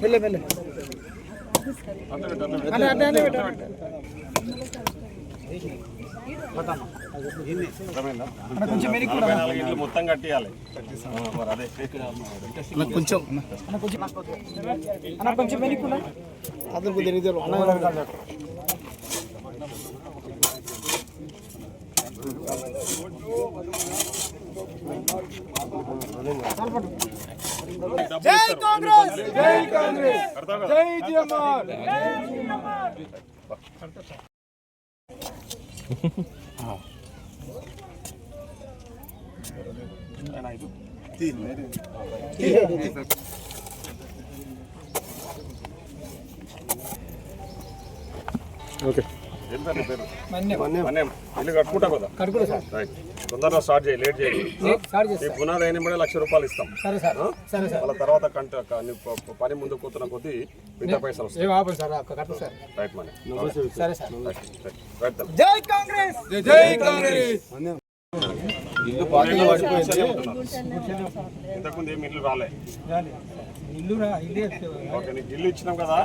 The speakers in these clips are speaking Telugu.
మెల్ల మెల్ల. కొంచెం అన్న. ఇల్లు మొత్తం కట్టియాలి. మరి అదే. అన్న కొంచెం. అన్న కొంచెం. మెలికి కూడా. జై కాంగ్రెస్! జై కాంగ్రెస్! జై జిఎంఆర్! ఓకే. నీ తొందరగా స్టార్ట్ చేయి లేట్ చేయి. చేస్తా. పునాది అయిన కూడా లక్ష రూపాయలు ఇస్తాం. సరే సార్. సరే సార్. వాళ్ళ తర్వాత కంట నీ పని ముందు కూతున్న కొద్దీ మిగతా పైసలు రైట్ మనీ సరే సార్. రైట్ తల్లి. జై కాంగ్రెస్! జై కాంగ్రెస్ ఇంతకుముందు ఏమి ఇల్లు రాలే. ఇల్లు ఇల్లు ఓకే నీకు ఇల్లు ఇచ్చినాం కదా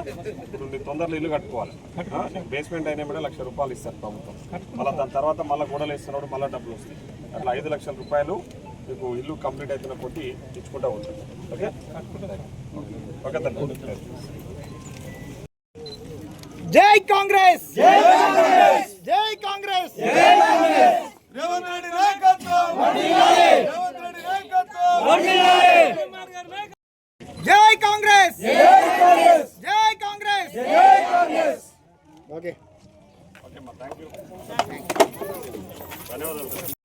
ఇప్పుడు నీ తొందరలో ఇల్లు కట్టుకోవాలి. బేస్మెంట్ అయినా కూడా లక్ష రూపాయలు ఇస్తారు ప్రభుత్వం. మళ్ళీ దాని తర్వాత మళ్ళీ గోడలు వేస్తున్నప్పుడు మళ్ళీ డబ్బులు వస్తాయి. అట్లా ఐదు లక్షల రూపాయలు మీకు ఇల్లు కంప్లీట్ అవుతున్న కొద్దీ ఇచ్చుకుంటా ఉంటుంది ఓకే? ఓకే తల్లి జై కాంగ్రెస్! జై కాంగ్రెస్! జై కాంగ్రెస్! జై కాంగ్రెస్! జై కాంగ్రెస్! జై కాంగ్రెస్! జై కాంగ్రెస్! ఓకే. ఓకే అమ్మా థ్యాంక్ యూ ధన్యవాదాలు.